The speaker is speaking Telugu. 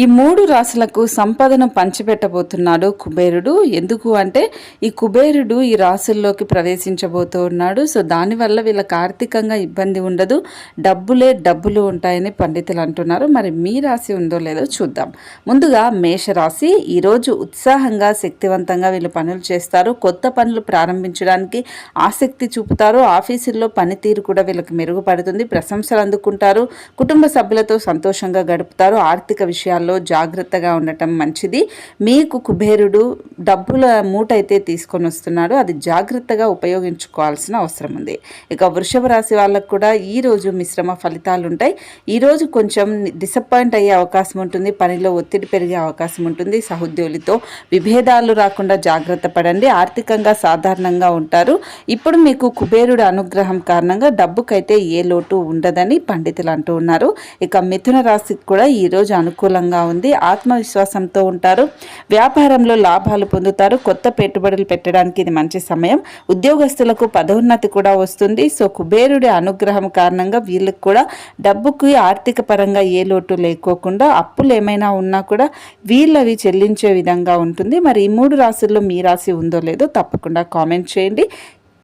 ఈ మూడు రాశులకు సంపదను పంచిపెట్టబోతున్నాడు కుబేరుడు. ఎందుకు అంటే ఈ కుబేరుడు ఈ రాశుల్లోకి ప్రవేశించబోతూ ఉన్నాడు సో దానివల్ల వీళ్ళకి ఆర్థికంగా ఇబ్బంది ఉండదు. డబ్బులే డబ్బులు ఉంటాయని పండితులు అంటున్నారు. మరి మీ రాశి ఉందో లేదో చూద్దాం. ముందుగా మేషరాశి. ఈరోజు ఉత్సాహంగా శక్తివంతంగా వీళ్ళు పనులు చేస్తారు. కొత్త పనులు ప్రారంభించడానికి ఆసక్తి చూపుతారు. ఆఫీసుల్లో పనితీరు కూడా వీళ్ళకి మెరుగుపడుతుంది. ప్రశంసలు అందుకుంటారు. కుటుంబ సభ్యులతో సంతోషంగా గడుపుతారు. ఆర్థిక విషయాలు విషయాల్లో జాగ్రత్తగా ఉండటం మంచిది. మీకు కుబేరుడు డబ్బుల మూట అయితే తీసుకొని వస్తున్నాడు. అది జాగ్రత్తగా ఉపయోగించుకోవాల్సిన అవసరం ఉంది. ఇక వృషభ రాశి వాళ్ళకు కూడా ఈ రోజు మిశ్రమ ఫలితాలు ఉంటాయి ఈ రోజు కొంచెం డిసప్పాయింట్ అయ్యే అవకాశం ఉంటుంది. పనిలో ఒత్తిడి పెరిగే అవకాశం ఉంటుంది. సహోద్యోగులతో విభేదాలు రాకుండా జాగ్రత్త పడండి. ఆర్థికంగా సాధారణంగా ఉంటారు. ఇప్పుడు మీకు కుబేరుడు అనుగ్రహం కారణంగా డబ్బుకైతే ఏ లోటు ఉండదని పండితులు అంటూ ఉన్నారు. ఇక మిథున రాశికి కూడా ఈ రోజు అనుకూలంగా ఉంది ఆత్మవిశ్వాసంతో ఉంటారు. వ్యాపారంలో లాభాలు పొందుతారు కొత్త పెట్టుబడులు పెట్టడానికి ఇది మంచి సమయం. ఉద్యోగస్తులకు పదోన్నతి కూడా వస్తుంది. సో కుబేరుడి అనుగ్రహం కారణంగా వీళ్ళకి కూడా డబ్బుకి ఆర్థిక పరంగా ఏ లోటు లేకోకుండా అప్పులు ఏమైనా ఉన్నా కూడా వీళ్ళవి చెల్లించే విధంగా ఉంటుంది. మరి ఈ మూడు రాశుల్లో మీ రాశి ఉందో లేదో తప్పకుండా కామెంట్ చేయండి.